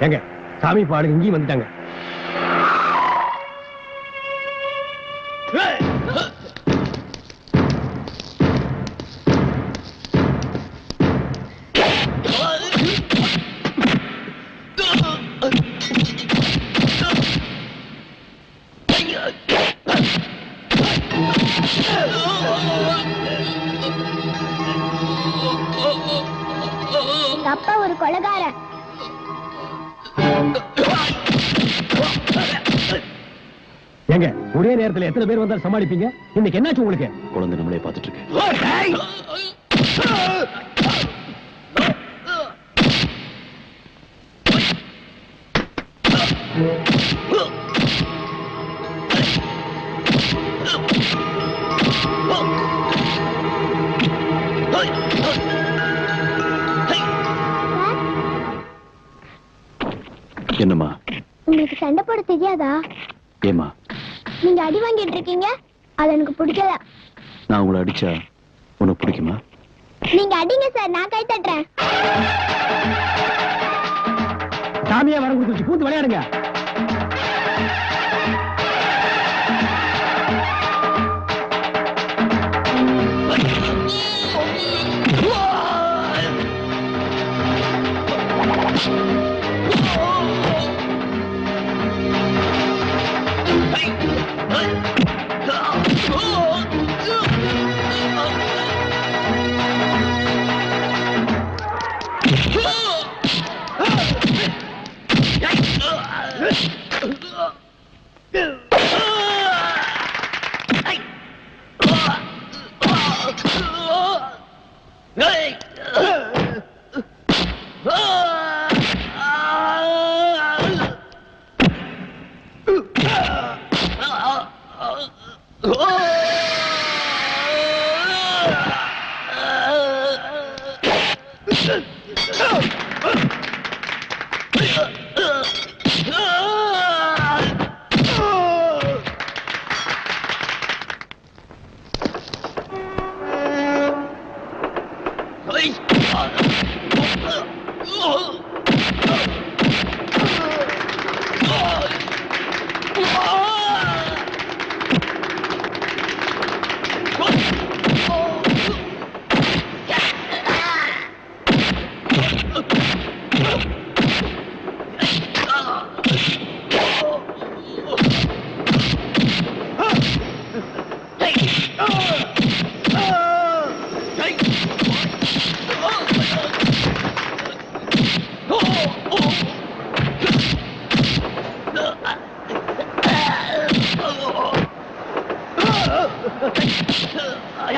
ஏங்க சாமி பாடு இங்கேயும் வந்துட்டாங்க. ஏங்க ஒரே நேரத்துல எத்தனை பேர் வந்தாலும் சமாளிப்பீங்க? இன்னைக்கு என்னாச்சு உங்களுக்கு? குழந்தை நம்மளே பார்த்துட்டு இருக்கு என்னம்மா? உங்களுக்கு சண்டை போட தெரியாதா? ஏமா நீங்க அடி வாங்கிட்டு இருக்கீங்க? அது எனக்கு பிடிக்கல. நான் உங்களை அடிச்சா உனக்கு பிடிக்குமா? நீங்க அடிங்க சார் நான் கை தட்டுறேன். சாமியா வர கொடுத்து பூந்து விளையாடுங்க. はい。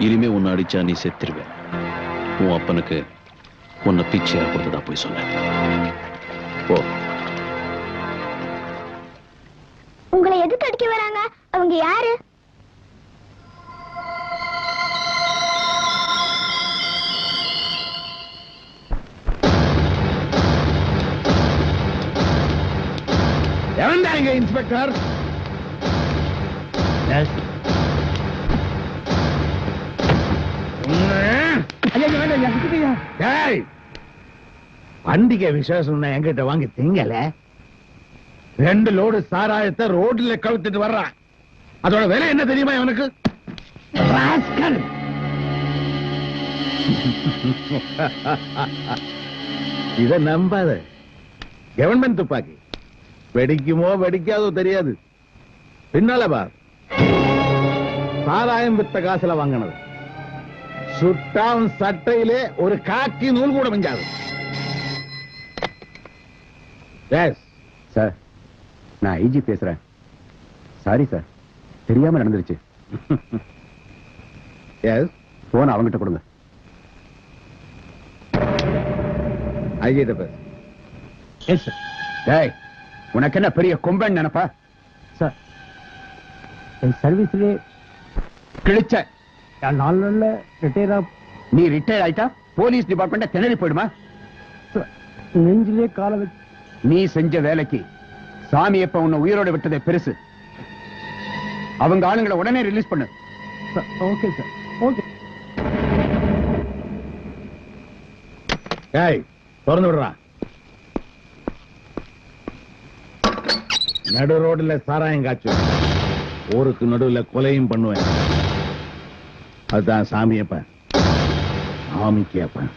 இனிமே உன்னை அடிச்சா நீ செத்துருவ. உன் அப்பனுக்கு உன்னை பிச்சையா கொடுத்ததா போய் சொன்னேன் ஓ உங்களை எதுக்கு அடிக்க வராங்க? அவங்க யாரு? இன்ஸ்பெக்டர்? ஏய், பண்டிகை விசேஷம் என்கிட்ட வாங்கி திங்கல. ரெண்டு லோடு சாராயத்தை ரோட்ல கவுத்துட்டு வர்றான் அதோட விலை என்ன தெரியுமா இவனுக்கு? ராஸ்கல். இத நம்பாத. கவர்மெண்ட் துப்பாக்கி. வெடிக்குமோ வெடிக்காதோ தெரியாது. பின்னால பார். சாராயம் வித்த காசுல வாங்கினது. சுட்டான் சட்டையிலே ஒரு காக்கி நூல் கூட மிஞ்சாது. சார் நான் ஐஜி பேசுறேன். சாரி சார் தெரியாம நடந்துருச்சு. எஸ் போன் அவங்கிட்ட கொடுங்க. ஐஜிட்ட பேச எஸ் சார் டேய் உனக்கு என்ன பெரிய கொம்பன் நினைப்பா? சார் என் சர்வீஸ்லயே கிழிச்ச. நாலு நாள்ல ரிட்டையர் ஆ நீ ரிட்டையர் ஆயிட்டா போலீஸ் டிபார்ட்மெண்ட் திணறி போயிடுமா? நெஞ்சிலே கால நீ செஞ்ச வேலைக்கு சாமி எப்ப உன்னை உயிரோட விட்டதே பெருசு. அவங்க ஆளுங்களை உடனே ரிலீஸ் பண்ணு. ஓகே சார் ஓகே ஏய் திறந்து விடுறா. நடு ரோடுல சாராயம் காய்ச்சு ஊருக்கு நடுவுல கொலையும் பண்ணுவேன். அதுதான் சாமியப்பன் சாமிக்கு அப்பன்.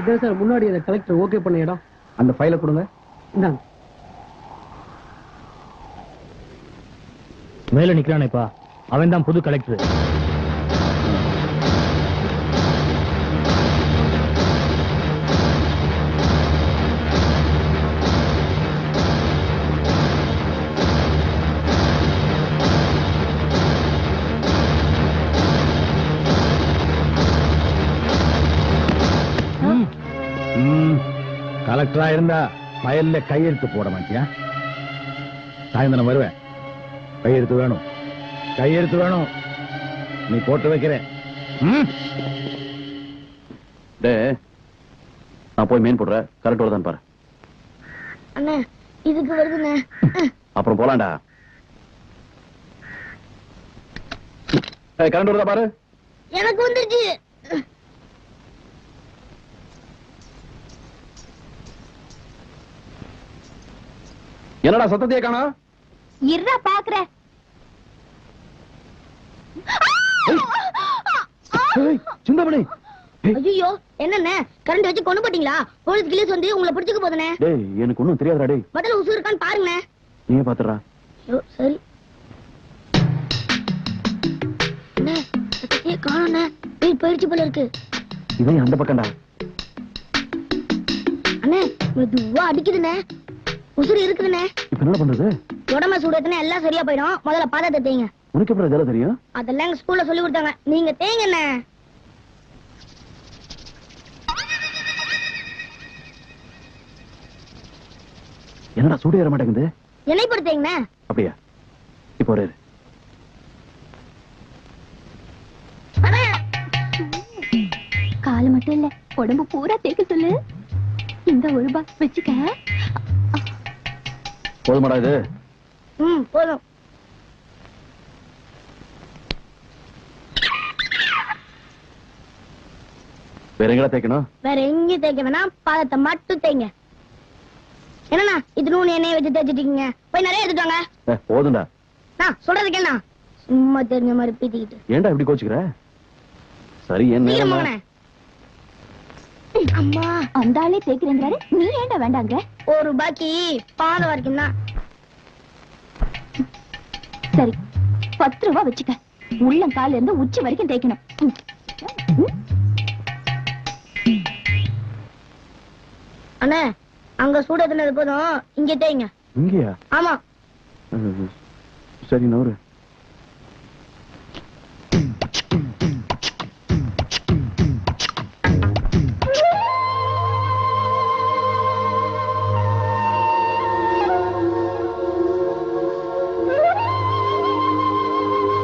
இதே சார் முன்னாடி அந்த கலெக்டர் ஓகே பண்ண இடம். அந்த ஃபைலை கொடுங்க. இந்தாங்க. மேல நிக்கிறானேப்பா. அவன் தான் புது கலெக்டர் கலெக்டரா இருந்தா ஃபைல்ல கையெழுத்து போட மாட்டியா? சாயந்தரம் வருவேன். கையெழுத்து வேணும். கையெழுத்து வேணும். நீ போட்டு வைக்கிறேன். நான் போய் மீன் போடுறேன். கரெக்ட் வருதான்னு பாரு. அண்ணே இதுக்கு வருதுண்ணே. அப்புறம் போலாம்டா. கரண்ட் வருதா பாரு. எனக்கு வந்துருச்சு. என்னடா சத்தத்தையே காணா? இருடா பாக்குறேன். சிந்தாமணி ஐயோ என்னண்ணே? கரண்ட் வச்சு கொண்டு போட்டீங்களா? போலீஸ் கிளீஸ் வந்து உங்களை பிடிச்சுக்க போதுனே டேய் எனக்கு ஒண்ணும் தெரியாதுடா டேய். முதல்ல உசு இருக்கான்னு பாருங்கண்ணே நீயே பாத்துறா. ஐயோ சரி. அண்ணே சத்தத்தையே காணோண்ணே. போய் போயிடுச்சு போல இருக்கு. இவன் அந்த பக்கம்டா. அண்ணே மெதுவா அடிக்குதுண்ணே. உசுறு இருக்குதுண்ணே. இப்ப என்ன பண்றது? உடம்ப சூடத்துனா எல்லாம் சரியா போயிடும். முதல்ல பாதத்தை தேங்க உனக்கு எப்படி இதெல்லாம் தெரியும்? அதெல்லாம் எங்க ஸ்கூல்ல சொல்லி கொடுத்தாங்க. நீங்க தேங்கண்ணே என்னடா சூடு ஏற மாட்டேங்குது? எண்ணெய் பொறுத்தேங்கண்ணே அப்படியா? இப்போ ஒரு கால் மட்டும் இல்ல உடம்பு பூரா தேய்க்க சொல்லு. இந்த ஒரு ரூபா வச்சுக்க. போதுமாடா இது. ம் போதும். வேற எங்கடா தேய்க்கணும்? வேற எங்கேயும் தேய்க்க வேணாம். பாதத்தை மட்டும் தேய்ங்க. என்னண்ணா இது நூறு எண்ணெயை வச்சு தேய்ச்சிட்டீங்க போய் நிறைய எடுத்துட்டு வாங்க. போதும்டா. நான் சொல்றது கேளுண்ணா. சும்மா தெரிஞ்ச மாதிரி பீத்திக்கிட்டு. ஏன்டா இப்படி கோச்சுக்கிற? சரி என்ன அம்மா அந்த ஆளே தேய்க்கிறேங்கிறாரு. நீ ஏன்டா வேண்டாங்க ஒரு ரூபாய்க்கு பாதம் வரைக்கும் தான் சரி பத்து ரூபா வச்சுக்க. உள்ளம் கால்ல இருந்து உச்சி வரைக்கும் தேய்க்கணும். அண்ணே அங்க சூடு எத்தனது போதும் இங்க தேய்ங்க. இங்கயா? ஆமா. சரி நவரு